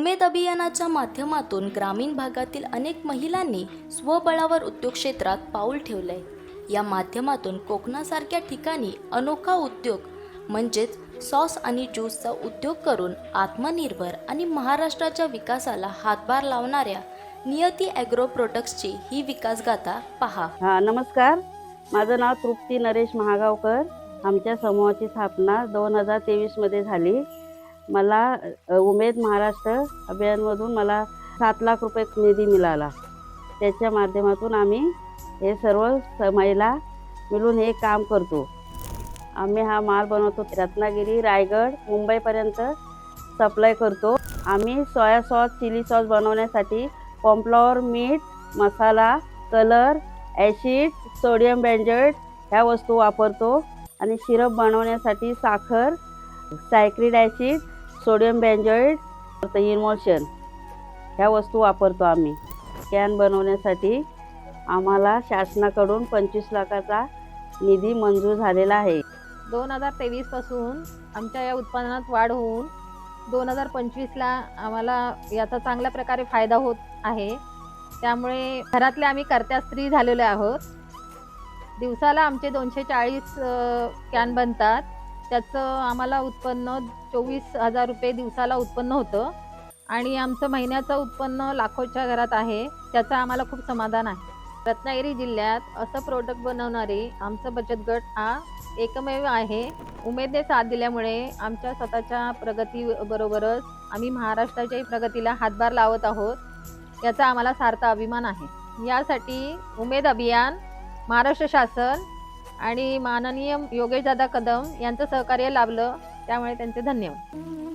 उमेद अभियानाच्या माध्यमातून ग्रामीण भागातील अनेक महिलांनी स्वबळावर उद्योग क्षेत्रात पाऊल ठेवलंय. या माध्यमातून कोकणासारख्या ठिकाणी अनोखा उद्योग म्हणजेच सॉस आणि ज्यूसचा उद्योग करून आत्मनिर्भर आणि महाराष्ट्राच्या विकासाला हातभार लावणाऱ्या नियती ॲग्रो प्रोडक्ट्सची ही विकासगाथा पहा. हा नमस्कार. माझं नाव तृप्ती नरेश महागावकर. आमच्या समूहाची स्थापना दोन हजार तेवीसमध्ये झाली. मला उमेद महाराष्ट्र अभियानमधून मला सात लाख रुपये निधी मिळाला. त्याच्या माध्यमातून आम्ही हे सर्व महिला मिळून हे काम करतो. आम्ही हा माल बनवतो रत्नागिरी रायगड मुंबईपर्यंत सप्लाय करतो. आम्ही सोया सॉस चिली सॉस बनवण्यासाठी कॉर्नफ्लॉवर मीठ मसाला कलर ॲसिड सोडियम बँजेट ह्या वस्तू वापरतो. आणि सिरप बनवण्यासाठी साखर सायक्रिड ॲसिड सोडियम बेंजोएट इमोशन. ह्या वस्तू वापरतो आम्ही. कॅन बनवण्यासाठी आम्हाला शासनाकडून पंचवीस लाखाचा निधी मंजूर झालेला आहे. दोन हजार तेवीसपासून आमच्या या उत्पादनात वाढ होऊन दोन हजार पंचवीसला आम्हाला याचा चांगल्या प्रकारे फायदा होत आहे. त्यामुळे घरातल्या आम्ही कर्त्या स्त्री झालेल्या आहोत. दिवसाला आमचे दोनशे चाळीस कॅन बनतात. त्याचं आम्हाला उत्पन्न चोवीस हजार रुपये दिवसाला उत्पन्न होतं. आणि आमचं महिन्याचं उत्पन्न लाखोच्या घरात आहे. त्याचं आम्हाला खूप समाधान आहे. रत्नागिरी जिल्ह्यात असं प्रोडक्ट बनवणारे आमचं बचत गट हा एकमेव आहे. उमेदने साथ दिल्यामुळे आमच्या स्वतःच्या प्रगतीबरोबरच आम्ही महाराष्ट्राच्याही प्रगतीला हातभार लावत आहोत. याचा आम्हाला सार्थ अभिमान आहे. यासाठी उमेद अभियान महाराष्ट्र शासन आणि माननीय योगेशदादा कदम यांचं सहकार्य लाभलं त्यामुळे त्यांचे धन्यवाद.